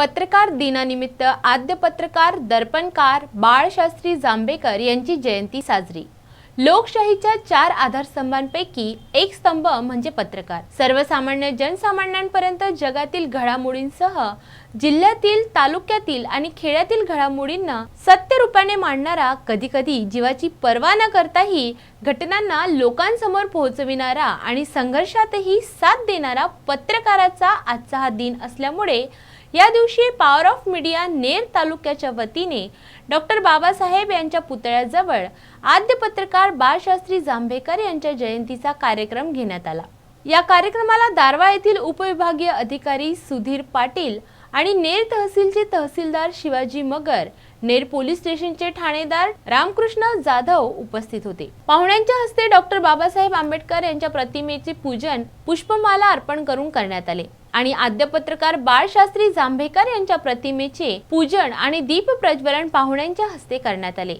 पत्रकार दिनानिमित्त आद्य पत्रकार दर्पणकार बाळशास्त्री जांभेकर यांची जयंती साजरी. लोकशाहीच्या चार आधारस्तंभांपैकी एक स्तंभ म्हणजे पत्रकार. सर्वसामान्य जनसामान्यांपर्यंत जगातील घडामोडींसह जिल्ह्यातील तालुक्यातील आणि खेड्यातील घडामोडींना सत्य रूपाने मांडणारा कधी कधी जीवाची पर्वा न करताही घटनांना लोकांसमोर पोहोचविणारा आणि संघर्षातही साथ देणारा पत्रकाराचा आजचा हा दिन असल्यामुळे या दिवशी पॉवर ऑफ मीडिया नेर तालुक्याच्या वतीने डॉक्टर बाबासाहेब यांच्या पुतळ्याजवळ आद्य पत्रकार बाळशास्त्री जांभेकर यांच्या जयंतीचा कार्यक्रम घेण्यात आला. या कार्यक्रमाला दारवा येथील उपविभागीय अधिकारी सुधीर पाटील आणि नेर तहसीलचे तहसीलदार शिवाजी मगर नेर पोलीस स्टेशनचे ठाणेदार रामकृष्ण जाधव उपस्थित होते. पाहुण्यांच्या हस्ते डॉक्टर बाबासाहेब आंबेडकर यांच्या प्रतिमेचे पूजन पुष्पमाला अर्पण करून करण्यात आले. आणि आद्य पत्रकार बाळशास्त्री जांभेकर यांच्या प्रतिमेचे पूजन आणि दीप प्रज्वलन पाहुण्यांच्या हस्ते करण्यात आले.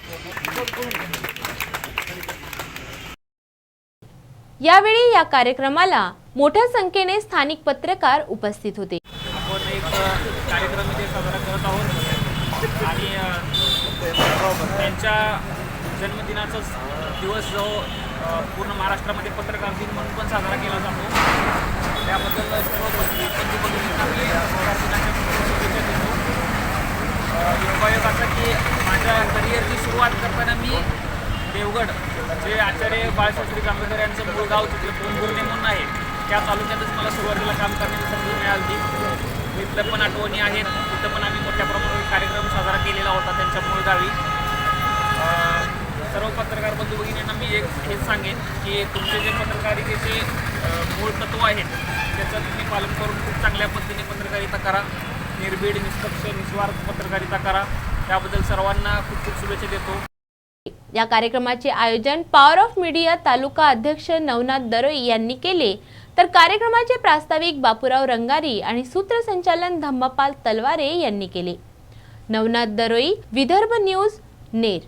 हो, हो. यावेळी या कार्यक्रमाला मोठ्या संख्येने स्थानिक पत्रकार उपस्थित होते. आपण एक कार्यक्रम इथे साजरा करत आहोत. आणि त्यांच्या जन्मदिनाचा दिवस जो पूर्ण महाराष्ट्रामध्ये पत्रकार दिन म्हणून पण साजरा केला जातो. त्याबद्दल सर्व योगायोग असा की माझ्या करिअरची सुरुवात करताना मी देवगड जे आचार्य बाळशास्त्री जांभेकर यांचं मूळ गाव तिथलं पोंभुर्णे म्हणून आहे. त्या तालुक्यातच मला सुरुवातीला काम करण्याची संधी मिळाली तिथलं पण आठवणी आहेत. तिथं पण आम्ही मोठ्या प्रमाणावर कार्यक्रम साजरा केलेला होता त्यांच्या मूळ गावी. सर्व पत्रकार बंधू भगिनींना मी एक हेच सांगेन की तुमचे जे पत्रकारितेचे मूळ तत्व आहेत त्याचं तुम्ही पालन करून खूप चांगल्या पद्धतीने पत्रकारिता करा. निर्भीड निष्पक्ष निस्वार्थ पत्रकारिता करा. त्याबद्दल सर्वांना खूप खूप शुभेच्छा देतो. या कार्यक्रमाचे आयोजन पॉवर ऑफ मीडिया तालुका अध्यक्ष नवनाथ दरोई यांनी केले. तर कार्यक्रमाचे प्रास्ताविक बापूराव रंगारी आणि सूत्रसंचालन धम्मपाल तलवारे यांनी केले. नवनाथ दरोई विदर्भ न्यूज नेर.